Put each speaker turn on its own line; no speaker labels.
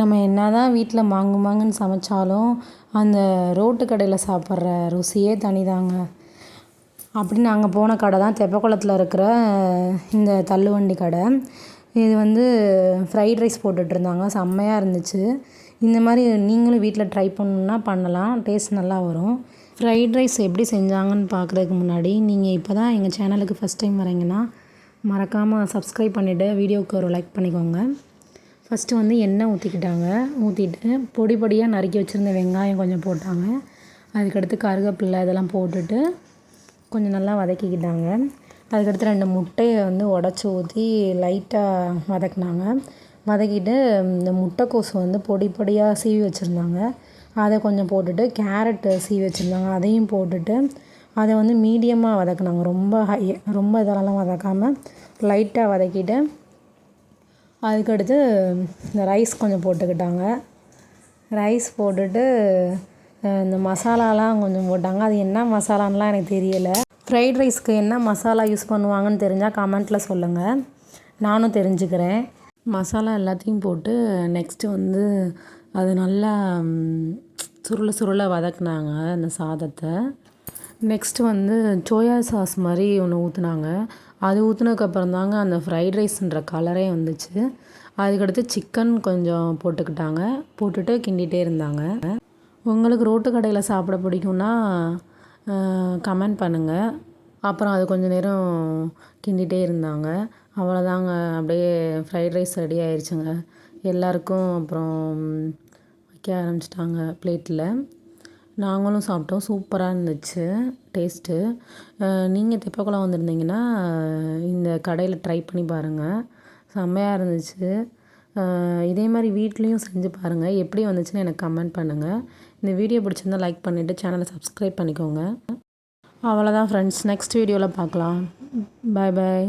நம்ம என்ன தான் வீட்டில் மாங்கு மாங்குன்னு சமைச்சாலும் அந்த ரோட்டு கடையில் சாப்பிட்ற ருசியே தனிதாங்க. அப்படின்னு நாங்கள் போன கடை தான் தெப்பக்குளத்தில் இருக்கிற இந்த தள்ளுவண்டி கடை. இது வந்து ஃப்ரைட் ரைஸ் போட்டுட்ருந்தாங்க செம்மையாக இருந்துச்சு. இந்த மாதிரி நீங்களும் வீட்டில் ட்ரை பண்ணணுன்னா பண்ணலாம். டேஸ்ட் நல்லா வரும். ஃப்ரைட் ரைஸ் எப்படி செஞ்சாங்கன்னு பார்க்குறதுக்கு முன்னாடி நீங்கள் இப்போ தான் எங்கள் சேனலுக்கு ஃபஸ்ட் டைம் வரீங்கன்னா மறக்காமல் சப்ஸ்கிரைப் பண்ணிவிட்டு வீடியோவுக்கு ஒரு லைக் பண்ணிக்கோங்க. ஃபஸ்ட்டு வந்து எண்ணெய் ஊற்றிக்கிட்டாங்க ஊற்றிட்டு பொடி பொடியாக நறுக்கி வச்சுருந்த வெங்காயம் கொஞ்சம் போட்டாங்க. அதுக்கடுத்து கருவேப்பில்லை இதெல்லாம் போட்டுட்டு கொஞ்சம் நல்லா வதக்கிக்கிட்டாங்க. அதுக்கடுத்து ரெண்டு முட்டையை வந்து உடச்சி ஊற்றி லைட்டாக வதக்குனாங்க. வதக்கிட்டு இந்த முட்டைக்கோசு வந்து பொடி பொடியாக சீவி வச்சுருந்தாங்க. அதை கொஞ்சம் போட்டுட்டு கேரட்டு சீவி வச்சுருந்தாங்க. அதையும் போட்டுட்டு அதை வந்து மீடியமாக வதக்குனாங்க. ரொம்ப ஹை ரொம்ப இதெல்லாம் வதக்காமல் லைட்டாக வதக்கிட்டு அதுக்கடுத்து இந்த ரைஸ் கொஞ்சம் போட்டுக்கிட்டாங்க. ரைஸ் போட்டுட்டு இந்த மசாலாலாம் கொஞ்சம் போட்டாங்க. அது என்ன மசாலான்லாம் எனக்கு தெரியலை. ஃப்ரைட் ரைஸ்க்கு என்ன மசாலா யூஸ் பண்ணுவாங்கன்னு தெரிஞ்சால் கமெண்ட்டில் சொல்லுங்கள் நானும் தெரிஞ்சுக்கிறேன். மசாலா எல்லாத்தையும் போட்டு நெக்ஸ்ட்டு வந்து அது நல்லா சுருள சுருள வதக்குனாங்க அந்த சாதத்தை. நெக்ஸ்ட்டு வந்து சோயா சாஸ் மாதிரி ஒன்று ஊற்றுனாங்க அது ஊற்றுனதுக்கப்புறம் தாங்க அந்த ஃப்ரைட் ரைஸ்ன்ற கலரே வந்துச்சு. அதுக்கடுத்து சிக்கன் கொஞ்சம் போட்டுக்கிட்டாங்க. போட்டுட்டு கிண்டிகிட்டே இருந்தாங்க. உங்களுக்கு ரோட்டு கடையில் சாப்பிட பிடிக்கும்னா கமெண்ட் பண்ணுங்கள் அப்புறம் அது கொஞ்சம் நேரம் கிண்டிகிட்டே இருந்தாங்க. அவ்வளோதாங்க அப்படியே ஃப்ரைட் ரைஸ் ரெடி ஆயிடுச்சுங்க எல்லாருக்கும் அப்புறம் வைக்க ஆரம்பிச்சிட்டாங்க பிளேட்டில் நாங்களும் சாப்பிட்டோம். சூப்பராக இருந்துச்சு. டேஸ்ட்டு நீங்கள் தெப்பக்குளம் வந்திருந்தீங்கன்னா இந்த கடையில் ட்ரை பண்ணி பாருங்கள் செம்மையாக இருந்துச்சு. இதே மாதிரி வீட்லேயும் செஞ்சு பாருங்கள் எப்படி வந்துச்சுன்னு எனக்கு கமெண்ட் பண்ணுங்கள் இந்த வீடியோ பிடிச்சிருந்தா லைக் பண்ணிவிட்டு சேனலை சப்ஸ்கிரைப் பண்ணிக்கோங்க. அவ்வளோதான் ஃப்ரெண்ட்ஸ் நெக்ஸ்ட் வீடியோவில் பார்க்கலாம். பாய் பாய்